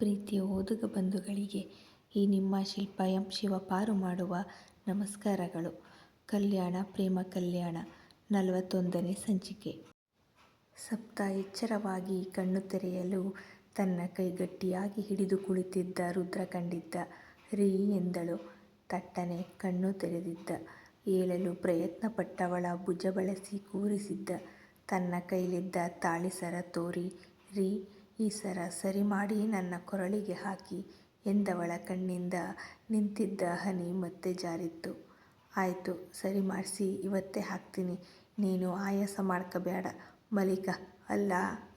ಪ್ರೀತಿಯ ಓದುಗ ಬಂಧುಗಳಿಗೆ ಈ ನಿಮ್ಮ ಶಿಲ್ಪ ಎಂ ಶಿವಪಾರು ಮಾಡುವ ನಮಸ್ಕಾರಗಳು. ಕಲ್ಯಾಣ, ಪ್ರೇಮ ಕಲ್ಯಾಣ, ನಲವತ್ತೊಂದನೇ ಸಂಚಿಕೆ. ಸಪ್ತ ಎಚ್ಚರವಾಗಿ ಕಣ್ಣು ತೆರೆಯಲು ತನ್ನ ಕೈ ಗಟ್ಟಿಯಾಗಿ ಹಿಡಿದು ಕುಳಿತಿದ್ದ ರುದ್ರ ಕಂಡಿದ್ದ ರೀ ಎಂದಳು. ತಟ್ಟನೆ ಕಣ್ಣು ತೆರೆದಿದ್ದ. ಏಳಲು ಪ್ರಯತ್ನಪಟ್ಟವಳ ಭುಜ ಬಳಸಿ ಕೂರಿಸಿದ್ದ. ತನ್ನ ಕೈಲಿದ್ದ ತಾಳಿಸರ ತೋರಿ ರೀ ಈ ಸರ ಸರಿ ಮಾಡಿ ನನ್ನ ಕೊರಳಿಗೆ ಹಾಕಿ ಎಂದವಳ ಕಣ್ಣಿಂದ ನಿಂತಿದ್ದ ಹನಿ ಮತ್ತೆ ಜಾರಿತ್ತು. ಆಯಿತು, ಸರಿ ಮಾಡಿಸಿ, ಇವತ್ತೇ ಹಾಕ್ತೀನಿ. ನೀನು ಆಯಾಸ ಮಾಡ್ಕೋಬೇಡ ಮಲಿಕ ಅಲ್ಲ,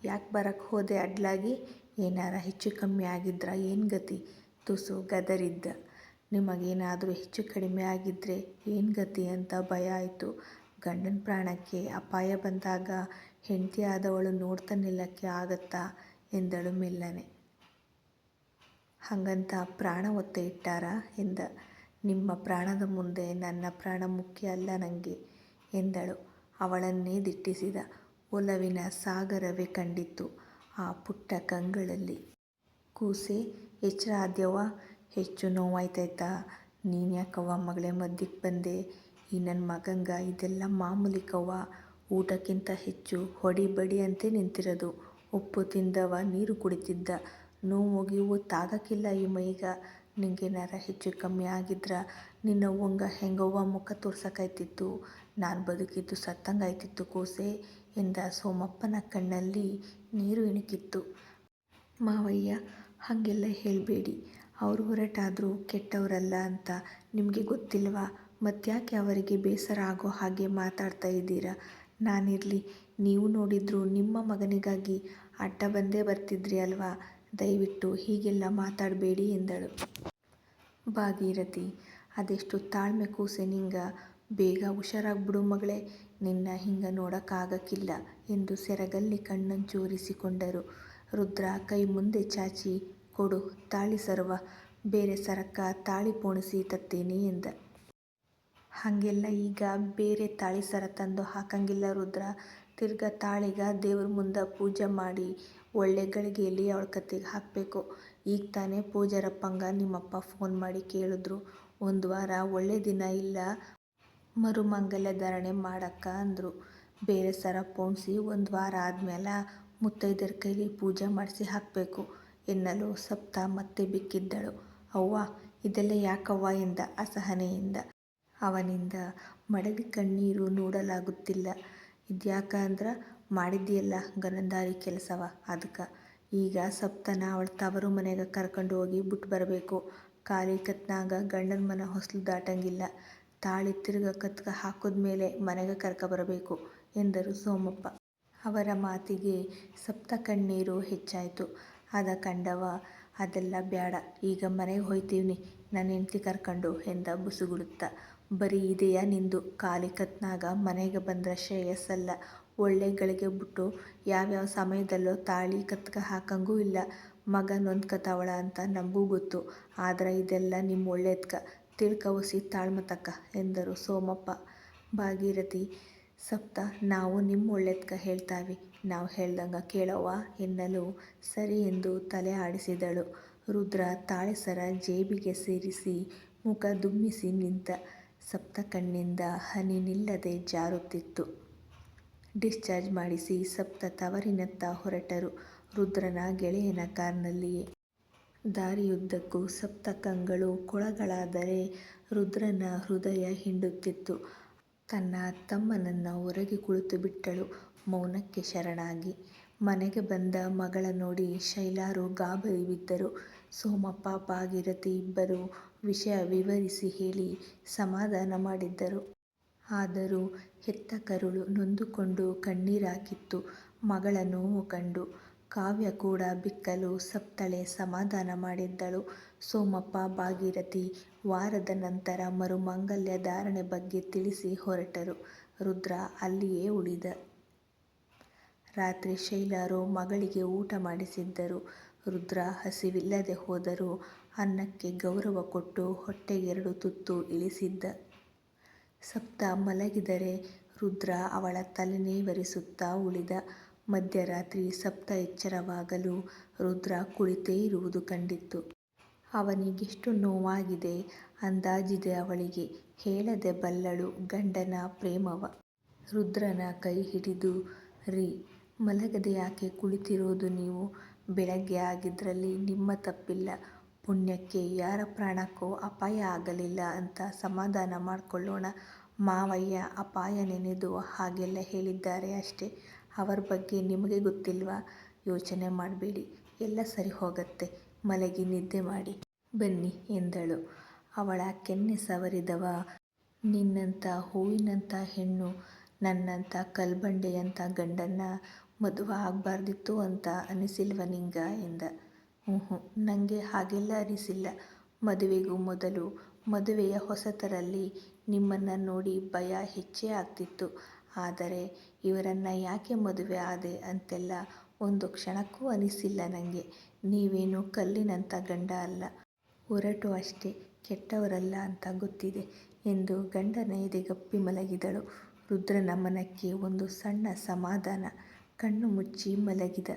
ಯಾಕೆ ಬರಕ್ಕೆ ಹೋದೆ ಅಡ್ಲಾಗಿ? ಏನಾರ ಹೆಚ್ಚು ಕಮ್ಮಿ ಆಗಿದ್ರ ಏನು ಗತಿ? ತುಸು ಗದರಿದ್ದ. ನಿಮಗೇನಾದರೂ ಹೆಚ್ಚು ಕಡಿಮೆ ಆಗಿದ್ದರೆ ಏನು ಗತಿ ಅಂತ ಭಯ ಆಯಿತು. ಗಂಡನ ಪ್ರಾಣಕ್ಕೆ ಅಪಾಯ ಬಂದಾಗ ಹೆಂಡತಿ ಆದವಳು ನೋಡ್ತಾ ನಿಲ್ಲಕ್ಕೆ ಆಗತ್ತಾ? ಎಂದಳು ಮೆಲ್ಲನೆ. ಹಂಗಂತ ಪ್ರಾಣ ಒತ್ತೆ ಇಟ್ಟಾರ? ಎಂದ. ನಿಮ್ಮ ಪ್ರಾಣದ ಮುಂದೆ ನನ್ನ ಪ್ರಾಣ ಮುಖ್ಯ ಅಲ್ಲ ನನಗೆ ಎಂದಳು. ಅವಳನ್ನೇ ದಿಟ್ಟಿಸಿದ. ಒಲವಿನ ಸಾಗರವೇ ಕಂಡಿತ್ತು ಆ ಪುಟ್ಟ ಕಂಗಳಲ್ಲಿ. ಕೂಸೆ, ಎಚ್ಚರ ಹೆಚ್ಚು ನೋವಾಯ್ತೈತಾ ನೀನ್ಯಾಕವ್ವ ಮಗಳೇ ಮದ್ದಿಗೆ ಬಂದೆ? ಈ ನನ್ನ ಮಗಂಗ ಇದೆಲ್ಲ ಮಾಮೂಲಿ ಕವ್ವ ಊಟಕ್ಕಿಂತ ಹೆಚ್ಚು ಹೊಡಿ ಬಡಿ ಅಂತೆ ನಿಂತಿರದು. ಉಪ್ಪು ತಿಂದವ ನೀರು ಕುಡಿತಿದ್ದ. ನೋವು ಗಿವು ತಾಗಕ್ಕಿಲ್ಲ ಈ ಮೈಗ. ನಿಂಗೇನಾರ ಹೆಚ್ಚು ಕಮ್ಮಿ ಆಗಿದ್ರ ನಿನ್ನವ್ವಂಗ ಹೆಂಗವ್ವ ಮುಖ ತೋರ್ಸಕ್ಕಾಯ್ತಿತ್ತು ನಾನು ಬದುಕಿದ್ದು ಸತ್ತಂಗಾಯ್ತಿತ್ತು ಕೋಸೆ ಎಂದ ಸೋಮಪ್ಪನ ಕಣ್ಣಲ್ಲಿ ನೀರು ಇಣುಕಿತ್ತು. ಮಾವಯ್ಯ, ಹಾಗೆಲ್ಲ ಹೇಳಬೇಡಿ. ಅವರು ಹೊರಟಾದರೂ ಕೆಟ್ಟವರಲ್ಲ ಅಂತ ನಿಮಗೆ ಗೊತ್ತಿಲ್ವಾ? ಮತ್ತ್ಯಾಕೆ ಅವರಿಗೆ ಬೇಸರ ಆಗೋ ಹಾಗೆ ಮಾತಾಡ್ತಾ ಇದ್ದೀರಾ? ನಾನಿರಲಿ, ನೀವು ನೋಡಿದ್ರು ನಿಮ್ಮ ಮಗನಿಗಾಗಿ ಅಡ್ಡ ಬಂದೇ ಬರ್ತಿದ್ರಿ ಅಲ್ವಾ ದಯವಿಟ್ಟು ಹೀಗೆಲ್ಲ ಮಾತಾಡಬೇಡಿ ಎಂದಳು. ಭಾಗೀರಥಿ, ಅದೆಷ್ಟು ತಾಳ್ಮೆ ಕೂಸೆ ನಿಂಗ ಬೇಗ ಹುಷಾರಾಗ್ಬಿಡು ಮಗಳೇ, ನಿನ್ನ ಹಿಂಗ ನೋಡೋಕ್ಕಾಗಕ್ಕಿಲ್ಲ ಎಂದು ಸೆರಗಲ್ಲಿ ಕಣ್ಣನ್ನು. ರುದ್ರ ಕೈ ಮುಂದೆ ಚಾಚಿ, ಕೊಡು, ತಾಳಿ ಸರ್ವ, ಬೇರೆ ಸರಕ್ಕ ತಾಳಿ ಪೋಣಿಸಿ ತತ್ತೇನೆ ಎಂದ. ಹಾಗೆಲ್ಲ ಈಗ ಬೇರೆ ತಾಳಿ ಸರ ತಂದು ಹಾಕಂಗಿಲ್ಲ ರುದ್ರ ತಿರ್ಗ ತಾಳಿಗ ದೇವ್ರ ಮುಂದೆ ಪೂಜೆ ಮಾಡಿ ಒಳ್ಳೆ ಗಳಿಗೆಯಲ್ಲಿ ಅವ್ಳ ಕತೆಗೆ ಹಾಕಬೇಕು ಈಗ ತಾನೇ ಪೂಜಾರಪ್ಪಂಗ ನಿಮ್ಮಪ್ಪ ಫೋನ್ ಮಾಡಿ ಕೇಳಿದ್ರು ಒಂದು ವಾರ ಒಳ್ಳೆ ದಿನ ಇಲ್ಲ, ಮರುಮಂಗಲ್ಯ ಧಾರಣೆ ಮಾಡಕ್ಕ ಅಂದರು ಬೇರೆ ಸರ ಪೋಣಿಸಿ ಒಂದು ವಾರ ಆದಮೇಲೆ ಮುತ್ತೈದರ ಕೈಲಿ ಪೂಜೆ ಮಾಡಿಸಿ ಹಾಕಬೇಕು ಎನ್ನಲು ಸಪ್ತ ಮತ್ತೆ ಬಿಕ್ಕಿದ್ದಳು. ಅವ್ವ, ಇದೆಲ್ಲ ಯಾಕವ್ವ ಎಂದ ಅಸಹನೆಯಿಂದ. ಅವನಿಂದ ಮಡದಿ ಕಣ್ಣೀರು ನೋಡಲಾಗುತ್ತಿಲ್ಲ. ಇದ್ಯಾಕ ಅಂದ್ರ ಮಾಡಿದ್ದೀಯಲ್ಲ ಗನಂದಾರಿ ಕೆಲಸವ ಅದಕ್ಕೆ ಈಗ ಸಪ್ತನ ಅವಳ ತವರು ಮನೆಗೆ ಕರ್ಕೊಂಡು ಹೋಗಿ ಬಿಟ್ಟು ಬರಬೇಕು ಖಾಲಿ ಕತ್ನಾಗ ಗಂಡನ ಮನ ಹೊಸಲು ದಾಟಂಗಿಲ್ಲ. ತಾಳಿ ತಿರ್ಗ ಹಾಕಿದ ಮೇಲೆ ಮನೆಗ ಕರಕಬರಬೇಕು ಎಂದರು ಸೋಮಪ್ಪ. ಅವರ ಮಾತಿಗೆ ಸಪ್ತ ಕಣ್ಣೀರು ಹೆಚ್ಚಾಯಿತು ಅದ ಕಂಡವ, ಅದೆಲ್ಲ ಬ್ಯಾಡ, ಈಗ ಮನೆಗೆ ಹೋಯ್ತೀವಿ ನನ್ನ ಹೆಂಡತಿ ಕರ್ಕೊಂಡು ಎಂದ ಬುಸುಗುಡುತ್ತ. ಬರೀ ಇದೆಯಾ ನಿಂದು ಖಾಲಿ ಕತ್ನಾಗ ಮನೆಗ ಬಂದ್ರ ಶ್ರೇಯಸ್ಸಲ್ಲ ಒಳ್ಳೆ ಗಳಿಗೆ ಬಿಟ್ಟು ಯಾವ್ಯಾವ ಸಮಯದಲ್ಲೋ ತಾಳಿ ಕತ್ಕ ಹಾಕಂಗೂ ಇಲ್ಲ ಮಗ ನೊಂದ್ಕತಾವಳ ಅಂತ ನಮಗೂ ಗೊತ್ತು ಆದ್ರ ಇದೆಲ್ಲ ನಿಮ್ಮ ಒಳ್ಳೆದ್ಕ ತಿಳ್ಕವಸಿ ತಾಳ್ಮತಕ್ಕ ಎಂದರು ಸೋಮಪ್ಪ. ಭಾಗೀರಥಿ, ಸಪ್ತ, ನಾವು ನಿಮ್ಮ ಒಳ್ಳೆದ್ಕ ಹೇಳ್ತಾವಿ ನಾವು ಹೇಳ್ದಂಗ ಕೇಳವ್ವ ಎನ್ನಲು ಸರಿ ಎಂದು ತಲೆ ಆಡಿಸಿದಳು. ರುದ್ರ ತಾಳೆಸರ ಜೇಬಿಗೆ ಸೇರಿಸಿ ಮುಖ ದುಮ್ಮಿಸಿ ನಿಂತ. ಸಪ್ತ ಕಣ್ಣಿಂದ ಹನಿ ನಿಲ್ಲದೆ ಜಾರುತ್ತಿತ್ತು. ಡಿಸ್ಚಾರ್ಜ್ ಮಾಡಿಸಿ ಸಪ್ತ ತವರಿನತ್ತ ಹೊರಟರು ರುದ್ರನ ಗೆಳೆಯನ ಕಾರ್ನಲ್ಲಿಯೇ. ದಾರಿಯುದ್ದಕ್ಕೂ ಸಪ್ತ ಕಂಗಳು ಕೊಳಗಳಾದರೆ ರುದ್ರನ ಹೃದಯ ಹಿಂಡುತ್ತಿತ್ತು. ತನ್ನ ತಮ್ಮನನ್ನು ಹೊರಗೆ ಕುಳಿತುಬಿಟ್ಟಳು ಮೌನಕ್ಕೆ ಶರಣಾಗಿ. ಮನೆಗೆ ಬಂದ ಮಗಳ ನೋಡಿ ಶೈಲಾರು ಗಾಬರಿ ಬಿದ್ದರು. ಸೋಮಪ್ಪ ಭಾಗೀರಥಿ ಇಬ್ಬರೂ ವಿಷಯ ವಿವರಿಸಿ ಹೇಳಿ ಸಮಾಧಾನ ಮಾಡಿದ್ದರು. ಆದರೂ ಹೆತ್ತ ಕರುಳು ನೊಂದುಕೊಂಡು ಕಣ್ಣೀರಾಕಿತ್ತು ಮಗಳ ನೋವು ಕಂಡು. ಕಾವ್ಯ ಕೂಡ ಬಿಕ್ಕಲು ಸಪ್ತಳೆ ಸಮಾಧಾನ ಮಾಡಿದ್ದಳು. ಸೋಮಪ್ಪ, ಭಾಗೀರಥಿ ವಾರದ ನಂತರ ಮರುಮಾಂಗಲ್ಯ ಧಾರಣೆ ಬಗ್ಗೆ ತಿಳಿಸಿ ಹೊರಟರು. ರುದ್ರ ಅಲ್ಲಿಯೇ ಉಳಿದ. ರಾತ್ರಿ ಶೈಲಾರು ಮಗಳಿಗೆ ಊಟ ಮಾಡಿಸಿದ್ದರು. ರುದ್ರ ಹಸಿವಿಲ್ಲದೆ ಹೋದರೂ ಅನ್ನಕ್ಕೆ ಗೌರವ ಕೊಟ್ಟು ಹೊಟ್ಟೆಗೆರಡು ತುತ್ತು ಇಳಿಸಿದ್ದ. ಸಪ್ತ ಮಲಗಿದರೆ ರುದ್ರ ಅವಳ ತಲೆನೇವರಿಸುತ್ತಾ ಉಳಿದ. ಮಧ್ಯರಾತ್ರಿ ಸಪ್ತ ಎಚ್ಚರವಾಗಲು ರುದ್ರ ಕುಳಿತೇ ಇರುವುದು ಕಂಡಿತ್ತು. ಅವನಿಗೆಷ್ಟು ನೋವಾಗಿದೆ ಅಂದಾಜಿದೆ ಅವಳಿಗೆ. ಹೇಳದೆ ಬಲ್ಲಳು ಗಂಡನ ಪ್ರೇಮವ. ರುದ್ರನ ಕೈ ಹಿಡಿದು, ರೀ, ಮಲಗದೆ ಯಾಕೆ ಕುಳಿತಿರೋದು ನೀವು? ಬೆಳಗ್ಗೆ ಆಗಿದ್ರಲ್ಲಿ ನಿಮ್ಮ ತಪ್ಪಿಲ್ಲ. ಪುಣ್ಯಕ್ಕೆ ಯಾರ ಪ್ರಾಣಕ್ಕೂ ಅಪಾಯ ಆಗಲಿಲ್ಲ ಅಂತ ಸಮಾಧಾನ ಮಾಡಿಕೊಳ್ಳೋಣ ಮಾವಯ್ಯ ಅಪಾಯ ನೆನೆದು ಹಾಗೆಲ್ಲ ಹೇಳಿದ್ದಾರೆ ಅಷ್ಟೇ. ಅವರ ಬಗ್ಗೆ ನಿಮಗೆ ಗೊತ್ತಿಲ್ವಾ? ಯೋಚನೆ ಮಾಡಬೇಡಿ ಎಲ್ಲ ಸರಿ ಹೋಗತ್ತೆ. ಮಲಗಿ ನಿದ್ದೆ ಮಾಡಿ. ಬನ್ನಿ ಎಂದಳು. ಅವಳ ಕೆನ್ನೆ ಸವರಿದವ ನಿನ್ನಂಥ ಹೂವಿನಂಥ ಹೆಣ್ಣು, ನನ್ನಂಥ ಕಲ್ಬಂಡೆಯಂಥ ಗಂಡನ್ನ ಮದುವೆ ಆಗಬಾರ್ದಿತ್ತು ಅಂತ ಅನಿಸಿಲ್ವ ನಿಂಗ ಎಂದ. ಊಹೂಂ ನನಗೆ ಹಾಗೆಲ್ಲ ಅನಿಸಿಲ್ಲ. ಮದುವೆಗೂ ಮೊದಲು ಮದುವೆಯ ಹೊಸತರಲ್ಲಿ ನಿಮ್ಮನ್ನು ನೋಡಿ ಭಯ ಹೆಚ್ಚೇ ಆಗ್ತಿತ್ತು. ಆದರೆ ಇವರನ್ನು ಯಾಕೆ ಮದುವೆ ಆದೆ ಅಂತೆಲ್ಲ ಒಂದು ಕ್ಷಣಕ್ಕೂ ಅನಿಸಿಲ್ಲ ನನಗೆ ನೀವೇನು ಕಲ್ಲಿನಂಥ ಗಂಡ ಅಲ್ಲ. ಒರಟು ಅಷ್ಟೇ. ಕೆಟ್ಟವರಲ್ಲ ಅಂತ ಗೊತ್ತಿದೆ ಎಂದು ಗಂಡನ ಎದೆಗಪ್ಪಿ ಮಲಗಿದಳು. ರುದ್ರನ ಮನಕ್ಕೆ ಒಂದು ಸಣ್ಣ ಸಮಾಧಾನ. ಕಣ್ಣು ಮುಚ್ಚಿ ಮಲಗಿದ.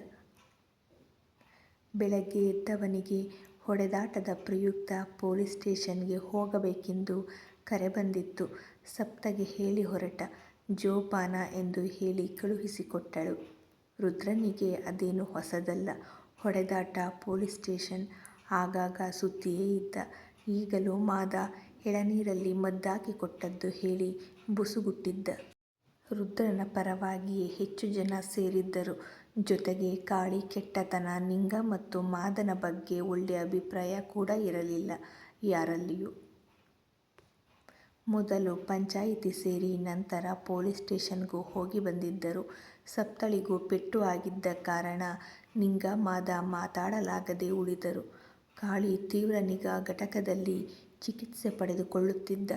ಬೆಳಗ್ಗೆ ಎದ್ದವನಿಗೆ ಹೊಡೆದಾಟದ ಪ್ರಯುಕ್ತ ಪೊಲೀಸ್ ಸ್ಟೇಷನ್ಗೆ ಹೋಗಬೇಕೆಂದು ಕರೆ ಬಂದಿತ್ತು. ಸಪ್ತಗೆ ಹೇಳಿ ಹೊರಟ. ಜೋಪಾನ ಎಂದು ಹೇಳಿ ಕಳುಹಿಸಿಕೊಟ್ಟಳು. ರುದ್ರನಿಗೆ ಅದೇನು ಹೊಸದಲ್ಲ. ಹೊಡೆದಾಟ, ಪೊಲೀಸ್ ಸ್ಟೇಷನ್ ಆಗಾಗ ಸುದ್ದಿಯೇ ಇದ್ದ. ಈಗಲೂ ಮಾದ ಎಳನೀರಲ್ಲಿ ಮದ್ದಾಕಿ ಕೊಟ್ಟದ್ದು ಹೇಳಿ ಬುಸುಗುಟ್ಟಿದ್ದ. ರುದ್ರನ ಪರವಾಗಿಯೇ ಹೆಚ್ಚು ಜನ ಸೇರಿದ್ದರು. ಜೊತೆಗೆ ಕಾಳಿ ಕೆಟ್ಟತನ ನಿಂಗ ಮತ್ತು ಮಾದನ ಬಗ್ಗೆ ಒಳ್ಳೆಯ ಅಭಿಪ್ರಾಯ ಕೂಡ ಇರಲಿಲ್ಲ ಯಾರಲ್ಲಿಯೂ. ಮೊದಲು ಪಂಚಾಯಿತಿ ಸೇರಿ ನಂತರ ಪೊಲೀಸ್ ಸ್ಟೇಷನ್ಗೂ ಹೋಗಿ ಬಂದಿದ್ದರು. ಸಪ್ತಳಿಗೂ ಪೆಟ್ಟು ಆಗಿದ್ದ ಕಾರಣ ನಿಂಗ ಮಾದ ಮಾತಾಡಲಾಗದೆ ಉಳಿದರು. ಕಾಳಿ ತೀವ್ರ ನಿಗಾ ಘಟಕದಲ್ಲಿ ಚಿಕಿತ್ಸೆ ಪಡೆದುಕೊಳ್ಳುತ್ತಿದ್ದ.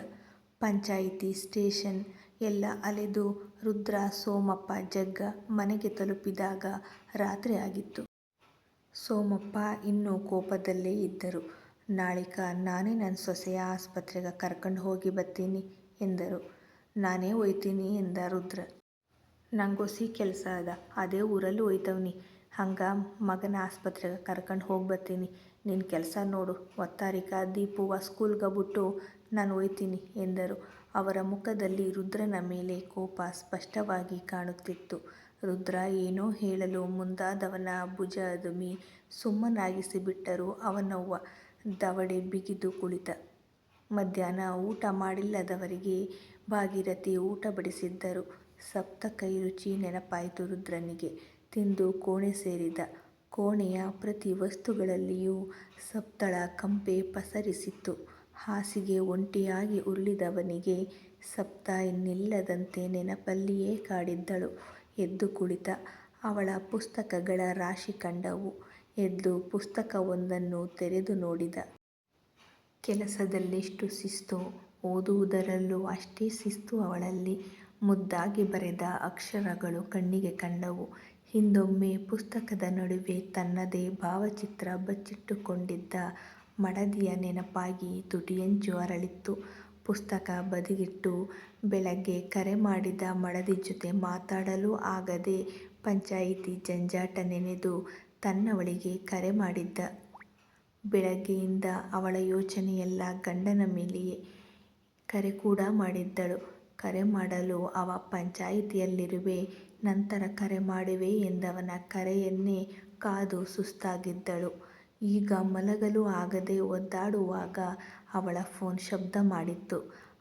ಪಂಚಾಯಿತಿ, ಸ್ಟೇಷನ್ ಎಲ್ಲ ಅಲೆದು ರುದ್ರ, ಸೋಮಪ್ಪ, ಜಗ್ಗ ಮನೆಗೆ ತಲುಪಿದಾಗ ರಾತ್ರಿ ಆಗಿತ್ತು. ಸೋಮಪ್ಪ ಇನ್ನೂ ಕೋಪದಲ್ಲೇ ಇದ್ದರು. ನಾಳಿಕ ನಾನೇ ನನ್ನ ಸೊಸೆಯ ಆಸ್ಪತ್ರೆಗೆ ಕರ್ಕೊಂಡು ಹೋಗಿ ಬತ್ತೀನಿ ಎಂದರು. ನಾನೇ ಒಯ್ತೀನಿ ಎಂದ ರುದ್ರ. ನಂಗೊಸಿ ಕೆಲಸ ಅದ ಅದೇ ಊರಲ್ಲಿ ಒಯ್ತವ್ನಿ. ಹಂಗ ಮಗನ ಆಸ್ಪತ್ರೆಗ ಹೋಗಿ ಹೋಗ್ಬತ್ತೀನಿ. ನಿನ್ ಕೆಲಸ ನೋಡು ಒತ್ತಾರಿಕ ದೀಪುವ ಸ್ಕೂಲ್ಗೆ ಬಿಟ್ಟು ನಾನು ಒಯ್ತೀನಿ ಎಂದರು. ಅವರ ಮುಖದಲ್ಲಿ ರುದ್ರನ ಮೇಲೆ ಕೋಪ ಸ್ಪಷ್ಟವಾಗಿ ಕಾಣುತ್ತಿತ್ತು. ರುದ್ರ ಏನೋ ಹೇಳಲು ಮುಂದಾದವನ ಭುಜ ಅದುಮಿ ಸುಮ್ಮನಾಗಿಸಿಬಿಟ್ಟರು ಅವನವ್ವ. ದವಡೆ ಬಿಗಿದು ಕುಳಿತ. ಮಧ್ಯಾಹ್ನ ಊಟ ಮಾಡಿಲ್ಲದವರಿಗೆ ಭಾಗೀರಥಿ ಊಟ ಬಡಿಸಿದ್ದರು. ಸಪ್ತ ಕೈ ರುಚಿ ನೆನಪಾಯಿತು ರುದ್ರನಿಗೆ. ತಿಂದು ಕೋಣೆ ಸೇರಿದ. ಕೋಣೆಯ ಪ್ರತಿ ವಸ್ತುಗಳಲ್ಲಿಯೂ ಸಪ್ತಳ ಕಂಪೆ ಪಸರಿಸಿತ್ತು. ಹಾಸಿಗೆ ಒಂಟಿಯಾಗಿ ಉರುಳಿದವನಿಗೆ ಸಪ್ತ ಇನ್ನಿಲ್ಲದಂತೆ ನೆನಪಲ್ಲಿಯೇ ಕಾಡಿದ್ದಳು. ಎದ್ದು ಕುಳಿತ. ಅವಳ ಪುಸ್ತಕಗಳ ರಾಶಿ ಕಂಡವು. ಎದ್ದು ಪುಸ್ತಕವೊಂದನ್ನು ತೆರೆದು ನೋಡಿದ. ಕೆಲಸದಲ್ಲೆಷ್ಟು ಶಿಸ್ತು, ಓದುವುದರಲ್ಲೂ ಅಷ್ಟೇ ಶಿಸ್ತು ಅವಳಲ್ಲಿ. ಮುದ್ದಾಗಿ ಬರೆದ ಅಕ್ಷರಗಳು ಕಣ್ಣಿಗೆ ಕಂಡವು. ಹಿಂದೊಮ್ಮೆ ಪುಸ್ತಕದ ನಡುವೆ ತನ್ನದೇ ಭಾವಚಿತ್ರ ಬಚ್ಚಿಟ್ಟುಕೊಂಡಿದ್ದ ಮಡದಿಯ ನೆನಪಾಗಿ ತುಟಿಯಂಚು ಅರಳಿತ್ತು. ಪುಸ್ತಕ ಬದಿಗಿಟ್ಟು ಬೆಳಗ್ಗೆ ಕರೆ ಮಾಡಿದ ಮಡದಿ ಜೊತೆ ಮಾತಾಡಲೂ ಆಗದೆ ಪಂಚಾಯಿತಿ ಜಂಜಾಟ ನೆನೆದು ತನ್ನವಳಿಗೆ ಕರೆ ಮಾಡಿದ್ದ. ಬೆಳಗ್ಗೆಯಿಂದ ಅವಳ ಯೋಚನೆಯೆಲ್ಲ ಗಂಡನ ಮೇಲೆಯೇ. ಕರೆ ಕೂಡ ಮಾಡಿದ್ದಳು. ಕರೆ ಮಾಡಲು ಅವ ಪಂಚಾಯಿತಿಯಲ್ಲಿರುವೆ, ನಂತರ ಕರೆ ಮಾಡುವೆ ಎಂದವನ ಕರೆಯನ್ನೇ ಕಾದು ಸುಸ್ತಾಗಿದ್ದಳು. ಈಗ ಮಲಗಲು ಆಗದೆ ಒದ್ದಾಡುವಾಗ ಅವಳ ಫೋನ್ ಶಬ್ದ ಮಾಡಿತ್ತು.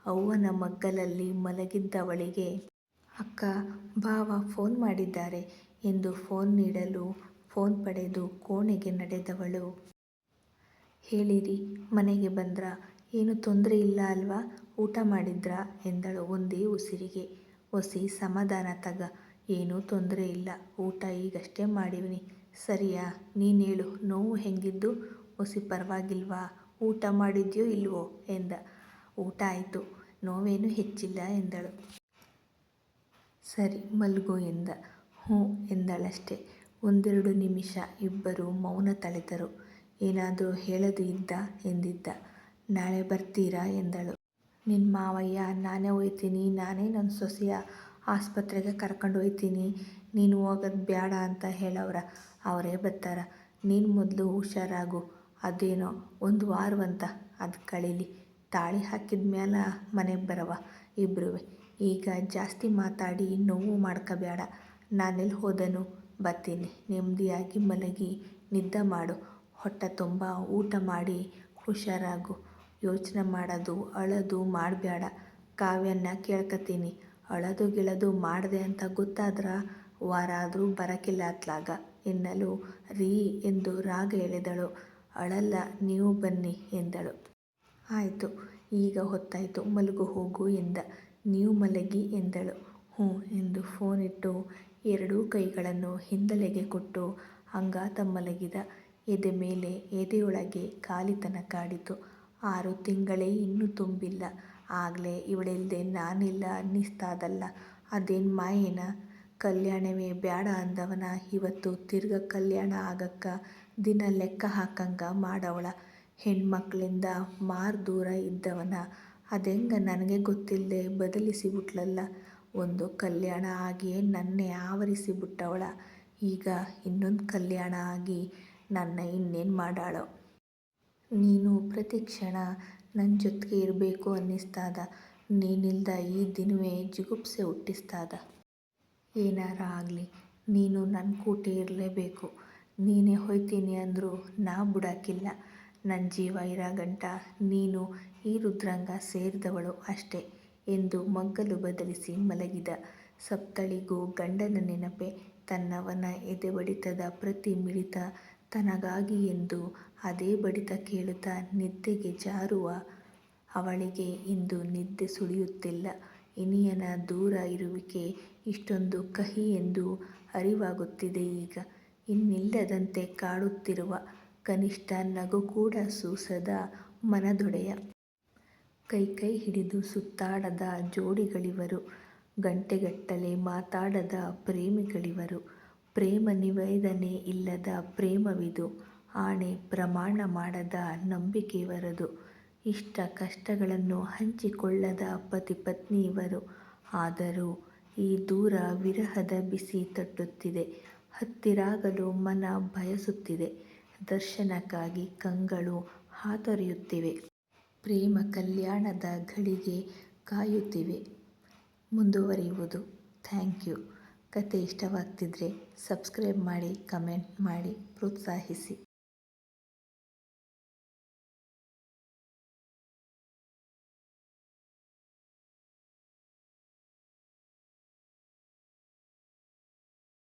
ಅವ್ವನ ಮಗ್ಗಲಲ್ಲಿ ಮಲಗಿದ್ದವಳಿಗೆ ಅಕ್ಕ, ಭಾವ ಫೋನ್ ಮಾಡಿದ್ದಾರೆ ಎಂದು ಫೋನ್ ನೀಡಲು ಫೋನ್ ಪಡೆದು ಕೋಣೆಗೆ ನಡೆದವಳು. ಹೇಳಿರಿ ಮನೆಗೆ ಬಂದ್ರಾ? ಏನೂ ತೊಂದ್ರೆ ಇಲ್ಲ ಅಲ್ವಾ? ಊಟ ಮಾಡಿದ್ರಾ ಎಂದಳು ಒಂದೇ ಉಸಿರಿಗೆ. ಒಸಿ ಸಮಾಧಾನ ತಗ. ಏನೂ ತೊಂದ್ರೆ ಇಲ್ಲ. ಊಟ ಈಗಷ್ಟೇ ಮಾಡಿವ್ನಿ. ಸರಿಯಾ ನೀನೇಳು ನೋವು ಹೆಂಗಿದ್ದು? ಒಸಿ ಪರವಾಗಿಲ್ವಾ ಊಟ ಮಾಡಿದ್ಯೋ ಇಲ್ವೋ ಎಂದ. ಊಟ ಆಯಿತು ನೋವೇನು ಹೆಚ್ಚಿಲ್ಲ ಎಂದಳು. ಸರಿ, ಮಲ್ಗು ಎಂದ. ಹ್ಞೂ ಎಂದಳಷ್ಟೆ ಒಂದೆರಡು ನಿಮಿಷ ಇಬ್ಬರು ಮೌನ ತಳೆದರು. ಏನಾದರೂ ಹೇಳೋದು ಇದ್ದ ಎಂದಿದ್ದ. ನಾಳೆ ಬರ್ತೀರಾ ಎಂದಳು. ನಿನ್ನ ಮಾವಯ್ಯ, ನಾನೇ ಹೋಯ್ತೀನಿ ನಾನೇ ನನ್ನ ಸೊಸೆಯ ಆಸ್ಪತ್ರೆಗೆ ಕರ್ಕೊಂಡು ಹೋಯ್ತೀನಿ ನೀನು ಹೋಗೋದು ಬೇಡ ಅಂತ ಹೇಳವ್ರ ಅವರೇ ಬರ್ತಾರ. ನೀನು ಮೊದಲು ಹುಷಾರಾಗು. ಅದೇನೋ ಒಂದು ವಾರವಂತ. ಅದು ಕಳೀಲಿ. ತಾಳಿ ಹಾಕಿದ ಮೇಲೆ ಮನೆಗೆ ಬರವ ಇಬ್ಬರೂ ಈಗ ಜಾಸ್ತಿ ಮಾತಾಡಿ ನೋವು ಮಾಡ್ಕೋಬೇಡ ನಾನೆಲ್ಲಿ ಹೋದನು? ಬರ್ತೀನಿ ನೆಮ್ಮದಿಯಾಗಿ ಮಲಗಿ ನಿದ್ದೆ ಮಾಡು. ಹೊಟ್ಟೆ ತುಂಬ ಊಟ ಮಾಡಿ ಹುಷಾರಾಗು. ಯೋಚನೆ ಮಾಡೋದು, ಅಳೋದು ಮಾಡಬೇಡ ಕಾವ್ಯನ ಕೇಳ್ಕೊತೀನಿ ಅಳೋದು ಗಿಳೋದು ಮಾಡಿದೆ ಅಂತ ಗೊತ್ತಾದ್ರೆ ವಾರ ಆದರೂ ಬರೋಕ್ಕಿಲ್ಲ ಅತ್ಲಾಗ. ಎನ್ನಲು ರೀ ಎಂದು ರಾಗ ಎಳೆದಳು. ಅಳಲ್ಲ, ನೀವು ಬನ್ನಿ ಎಂದಳು. ಆಯಿತು, ಈಗ ಹೊತ್ತಾಯಿತು, ಮಲಗು ಹೋಗು ಎಂದ. ನೀವು ಮಲಗಿ ಎಂದಳು. ಹ್ಞೂ ಎಂದು ಫೋನ್ ಇಟ್ಟು ಎರಡೂ ಕೈಗಳನ್ನು ಹಿಂದಲೆಗೆ ಕೊಟ್ಟು ಅಂಗಾತ ಮಲಗಿದ. ಎದೆ ಮೇಲೆ, ಎದೆಯೊಳಗೆ ಖಾಲಿತನ ಕಾಡಿತು. ಆರು ತಿಂಗಳೇ ಇನ್ನೂ ತುಂಬಿಲ್ಲ. ಆಗಲೇ ಇವಳಿಲ್ಲದೆ ನಾನಿಲ್ಲ ಅನ್ನಿಸ್ತಾದಲ್ಲ. ಅದೇನು ಮಾಯೇನ? ಕಲ್ಯಾಣವೇ ಬ್ಯಾಡ ಅಂದವನ. ಇವತ್ತು ತಿರ್ಗ ಕಲ್ಯಾಣ ಆಗಕ್ಕ ದಿನ ಲೆಕ್ಕ ಹಾಕಂಗ ಮಾಡವಳ. ಹೆಣ್ಮಕ್ಳಿಂದ ಮಾರು ದೂರ ಇದ್ದವನ. ಅದೆಂಗ ನನಗೆ ಗೊತ್ತಿಲ್ಲದೆ ಬದಲಿಸಿಬಿಟ್ಲಲ್ಲ ಒಂದು ಕಲ್ಯಾಣ ಆಗಿಯೇ ನನ್ನೇ ಆವರಿಸಿಬಿಟ್ಟವಳ ಈಗ ಇನ್ನೊಂದು ಕಲ್ಯಾಣ ಆಗಿ ನನ್ನ ಇನ್ನೇನು ಮಾಡಾಳೋ? ನೀನು ಪ್ರತಿ ಕ್ಷಣ ನನ್ನ ಜೊತೆಗೆ ಇರಬೇಕು ಅನ್ನಿಸ್ತಾದ. ನೀನಿಲ್ದ ಈ ದಿನವೇ ಜಿಗುಪ್ಸೆ ಹುಟ್ಟಿಸ್ತಾದ. ಏನಾರ ಆಗಲಿ, ನೀನು ನನ್ನ ಕೂಟಿ ಇರಲೇಬೇಕು. ನೀನೇ ಹೋಯ್ತೀನಿ ಅಂದರೂ ನಾ ಬಿಡಾಕಿಲ್ಲ. ನನ್ನ ಜೀವ ಇರಾಗಂಟ ನೀನು ಈ ರುದ್ರಾಂಗ ಸೇರಿದವಳು ಅಷ್ಟೇ ಎಂದು ಮಗ್ಗಲು ಬದಲಿಸಿ ಮಲಗಿದ. ಸಪ್ತಳಿಗೂ ಗಂಡನ ನೆನಪೆ, ತನ್ನವನ ಎದೆ ಬಡಿತದ ಪ್ರತಿ ಮಿಡಿತ ತನಗಾಗಿ ಎಂದು ಅದೇ ಬಡಿತ ಕೇಳುತ್ತಾ ನಿದ್ದೆಗೆ ಜಾರುವ ಅವಳಿಗೆ ಇಂದು ನಿದ್ದೆ ಸುಳಿಯುತ್ತಿಲ್ಲ. ಇನಿಯನ ದೂರ ಇರುವಿಕೆ ಇಷ್ಟೊಂದು ಕಹಿ ಎಂದು ಅರಿವಾಗುತ್ತಿದೆ ಈಗ. ಇನ್ನಿಲ್ಲದಂತೆ ಕಾಡುತ್ತಿರುವ ಕನಿಷ್ಠ ನಗು ಕೂಡ ಸೂಸದ ಮನದೊಡೆಯ. ಕೈ ಕೈ ಹಿಡಿದು ಸುತ್ತಾಡದ ಜೋಡಿಗಳಿವರು, ಗಂಟೆಗಟ್ಟಲೆ ಮಾತಾಡದ ಪ್ರೇಮಿಗಳಿವರು, ಪ್ರೇಮ ನಿವೇದನೆ ಇಲ್ಲದ ಪ್ರೇಮವಿದು, ಆಣೆ ಪ್ರಮಾಣ ಮಾಡದ ನಂಬಿಕೆಯವರದು ಇಷ್ಟ ಕಷ್ಟಗಳನ್ನು ಹಂಚಿಕೊಳ್ಳದ ಪತಿ ಪತ್ನಿ ಇವರು ಆದರೂ ಈ ದೂರ ವಿರಹದ ಬಿಸಿ ತಟ್ಟುತ್ತಿದೆ. ಹತ್ತಿರಾಗಲು ಮನ ಬಯಸುತ್ತಿದೆ. ದರ್ಶನಕ್ಕಾಗಿ ಕಂಗಳು ಹಾತೊರೆಯುತ್ತಿವೆ. ಪ್ರೇಮ ಕಲ್ಯಾಣದ ಘಳಿಗೆ ಕಾಯುತ್ತಿವೆ. ಮುಂದುವರಿಯುವುದು. Thank you. ಕತೆ ಇಷ್ಟವಾಗ್ತಿದ್ರೆ ಸಬ್ಸ್ಕ್ರೈಬ್ ಮಾಡಿ, ಕಮೆಂಟ್ ಮಾಡಿ, ಪ್ರೋತ್ಸಾಹಿಸಿ.